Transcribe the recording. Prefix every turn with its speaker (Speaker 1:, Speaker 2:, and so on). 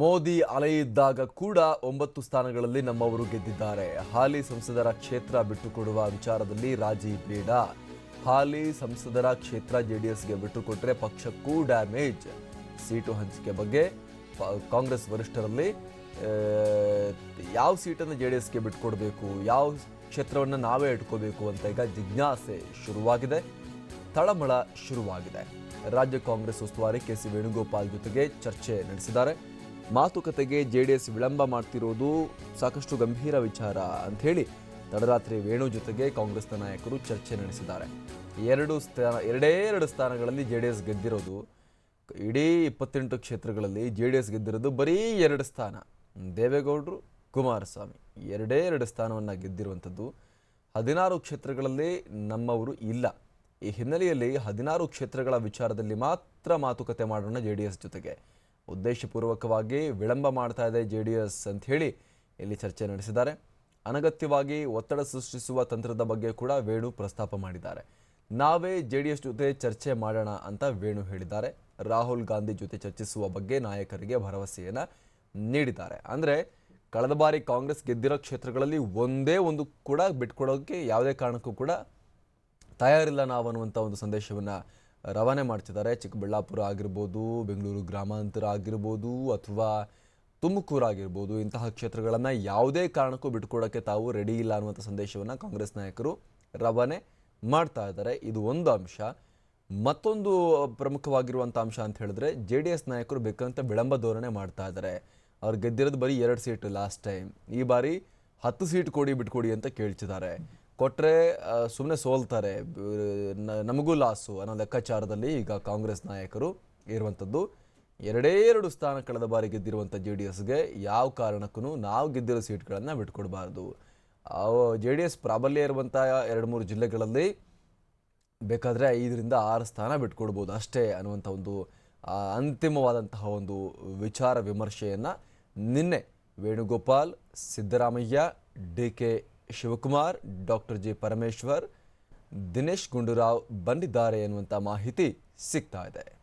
Speaker 1: ಮೋದಿ ಅಲೆ ಇದ್ದಾಗ ಕೂಡ ಒಂಬತ್ತು ಸ್ಥಾನಗಳಲ್ಲಿ ನಮ್ಮವರು ಗೆದ್ದಿದ್ದಾರೆ. ಹಾಲಿ ಸಂಸದರ ಕ್ಷೇತ್ರ ಬಿಟ್ಟುಕೊಡುವ ವಿಚಾರದಲ್ಲಿ ರಾಜಿ ಬೇಡ. ಹಾಲಿ ಸಂಸದರ ಕ್ಷೇತ್ರ ಜೆಡಿಎಸ್ಗೆ ಬಿಟ್ಟುಕೊಟ್ರೆ ಪಕ್ಷಕ್ಕೂ ಡ್ಯಾಮೇಜ್. ಸೀಟು ಹಂಚಿಕೆ ಬಗ್ಗೆ ಕಾಂಗ್ರೆಸ್ ವರಿಷ್ಠರಲ್ಲಿ ಯಾವ ಸೀಟನ್ನು ಜೆ ಡಿ ಎಸ್ಗೆ ಬಿಟ್ಕೊಡ್ಬೇಕು ಯಾವ ಕ್ಷೇತ್ರವನ್ನು ನಾವೇ ಇಟ್ಕೋಬೇಕು ಅಂತ ಈಗ ಜಿಜ್ಞಾಸೆ ಶುರುವಾಗಿದೆ. ತಳಮಳ ಶುರುವಾಗಿದೆ. ರಾಜ್ಯ ಕಾಂಗ್ರೆಸ್ ಉಸ್ತುವಾರಿ ಕೆ ಸಿ ವೇಣುಗೋಪಾಲ್ ಜೊತೆಗೆ ಚರ್ಚೆ ನಡೆಸಿದ್ದಾರೆ. ಮಾತುಕತೆಗೆ ಜೆಡಿಎಸ್ ವಿಳಂಬ ಮಾಡ್ತಿರೋದು ಸಾಕಷ್ಟು ಗಂಭೀರ ವಿಚಾರ ಅಂತ ಹೇಳಿ ತಡರಾತ್ರಿ ವೇಣು ಜೊತೆಗೆ ಕಾಂಗ್ರೆಸ್ನ ನಾಯಕರು ಚರ್ಚೆ ನಡೆಸಿದ್ದಾರೆ. ಎರಡು ಸ್ಥಾನ, ಎರಡೇ ಎರಡು ಸ್ಥಾನಗಳಲ್ಲಿ ಜೆ ಡಿ ಎಸ್ ಗೆದ್ದಿರೋದು, ಇಡೀ ಇಪ್ಪತ್ತೆಂಟು ಕ್ಷೇತ್ರಗಳಲ್ಲಿ ಜೆ ಡಿ ಎಸ್ ಗೆದ್ದಿರೋದು ಬರೀ ಎರಡು ಸ್ಥಾನ. ದೇವೇಗೌಡರು, ಕುಮಾರಸ್ವಾಮಿ, ಎರಡೇ ಎರಡು ಸ್ಥಾನವನ್ನು ಗೆದ್ದಿರುವಂಥದ್ದು ಹದಿನಾರು ಕ್ಷೇತ್ರಗಳಲ್ಲಿ ನಮ್ಮವರು ಇಲ್ಲ. ಈ ಹಿನ್ನೆಲೆಯಲ್ಲಿ ಹದಿನಾರು ಕ್ಷೇತ್ರಗಳ ವಿಚಾರದಲ್ಲಿ ಮಾತ್ರ ಮಾತುಕತೆ ಮಾಡೋಣ ಜೆ ಡಿ ಎಸ್ ಜೊತೆಗೆ. ಉದ್ದೇಶಪೂರ್ವಕವಾಗಿ ವಿಳಂಬ ಮಾಡ್ತಾ ಇದೆ ಜೆ ಡಿ ಎಸ್ ಅಂತ ಹೇಳಿ ಇಲ್ಲಿ ಚರ್ಚೆ ನಡೆಸಿದ್ದಾರೆ. ಅನಗತ್ಯವಾಗಿ ಒತ್ತಡ ಸೃಷ್ಟಿಸುವ ತಂತ್ರದ ಬಗ್ಗೆ ಕೂಡ ವೇಣು ಪ್ರಸ್ತಾಪ ಮಾಡಿದ್ದಾರೆ. ನಾವೇ ಜೆ ಡಿ ಎಸ್ ಜೊತೆ ಚರ್ಚೆ ಮಾಡೋಣ ಅಂತ ವೇಣು ಹೇಳಿದ್ದಾರೆ. ರಾಹುಲ್ ಗಾಂಧಿ ಜೊತೆ ಚರ್ಚಿಸುವ ಬಗ್ಗೆ ನಾಯಕರಿಗೆ ಭರವಸೆಯನ್ನು ನೀಡಿದ್ದಾರೆ. ಅಂದರೆ ಕಳೆದ ಬಾರಿ ಕಾಂಗ್ರೆಸ್ ಗೆದ್ದಿರೋ ಕ್ಷೇತ್ರಗಳಲ್ಲಿ ಒಂದೇ ಒಂದು ಕೂಡ ಬಿಟ್ಕೊಡೋಕ್ಕೆ ಯಾವುದೇ ಕಾರಣಕ್ಕೂ ಕೂಡ ತಯಾರಿಲ್ಲ ನಾವು ಅನ್ನುವಂಥ ಒಂದು ಸಂದೇಶವನ್ನು ರವಾನೆ ಮಾಡ್ತಿದ್ದಾರೆ. ಚಿಕ್ಕಬಳ್ಳಾಪುರ ಆಗಿರ್ಬೋದು, ಬೆಂಗಳೂರು ಗ್ರಾಮಾಂತರ ಆಗಿರ್ಬೋದು, ಅಥವಾ ತುಮಕೂರು ಆಗಿರ್ಬೋದು, ಇಂತಹ ಕ್ಷೇತ್ರಗಳನ್ನು ಯಾವುದೇ ಕಾರಣಕ್ಕೂ ಬಿಟ್ಕೊಡೋಕ್ಕೆ ತಾವು ರೆಡಿ ಇಲ್ಲ ಅನ್ನುವಂಥ ಸಂದೇಶವನ್ನು ಕಾಂಗ್ರೆಸ್ ನಾಯಕರು ರವಾನೆ ಮಾಡ್ತಾ ಇದ್ದಾರೆ. ಇದು ಒಂದು ಅಂಶ. ಮತ್ತೊಂದು ಪ್ರಮುಖವಾಗಿರುವಂಥ ಅಂಶ ಅಂತ ಹೇಳಿದ್ರೆ, ಜೆ ಡಿ ಎಸ್ ನಾಯಕರು ಬೇಕಂತ ವಿಳಂಬ ಧೋರಣೆ ಮಾಡ್ತಾ ಇದ್ದಾರೆ. ಅವ್ರು ಗೆದ್ದಿರೋದು ಬರೀ ಎರಡು ಸೀಟ್ ಲಾಸ್ಟ್ ಟೈಮ್ ಈ ಬಾರಿ ಹತ್ತು ಸೀಟ್ ಕೊಡಿ ಬಿಟ್ಕೊಡಿ ಅಂತ ಕೇಳ್ತಿದ್ದಾರೆ. ಕೊಟ್ಟರೆ ಸುಮ್ಮನೆ ಸೋಲ್ತಾರೆ. ನಮಗೂ ಲಾಸು ಅನ್ನೋ ಲೆಕ್ಕಾಚಾರದಲ್ಲಿ ಈಗ ಕಾಂಗ್ರೆಸ್ ನಾಯಕರು ಇರುವಂಥದ್ದು. ಎರಡೇ ಎರಡು ಸ್ಥಾನ ಕಳೆದ ಬಾರಿ ಗೆದ್ದಿರುವಂಥ ಜೆ ಡಿ ಎಸ್ಗೆ ಯಾವ ಕಾರಣಕ್ಕೂ ನಾವು ಗೆದ್ದಿರೋ ಸೀಟ್ಗಳನ್ನು ಬಿಟ್ಕೊಡ್ಬಾರ್ದು. ಜೆ ಡಿ ಎಸ್ ಪ್ರಾಬಲ್ಯ ಇರುವಂಥ ಎರಡು ಮೂರು ಜಿಲ್ಲೆಗಳಲ್ಲಿ ಬೇಕಾದರೆ ಐದರಿಂದ ಆರು ಸ್ಥಾನ ಬಿಟ್ಕೊಡ್ಬೋದು ಅಷ್ಟೇ ಅನ್ನುವಂಥ ಒಂದು ಅಂತಿಮವಾದಂತಹ ಒಂದು ವಿಚಾರ ವಿಮರ್ಶೆಯನ್ನು ನಿನ್ನೆ Venugopal, Siddaramaiah, D K Shivakumar doctor G Parameshwar Dinesh Gundu Rao ಬಂದಿದ್ದಾರೆ ಎನ್ನುವಂಥ ಮಾಹಿತಿ ಸಿಗ್ತಾ ಇದೆ.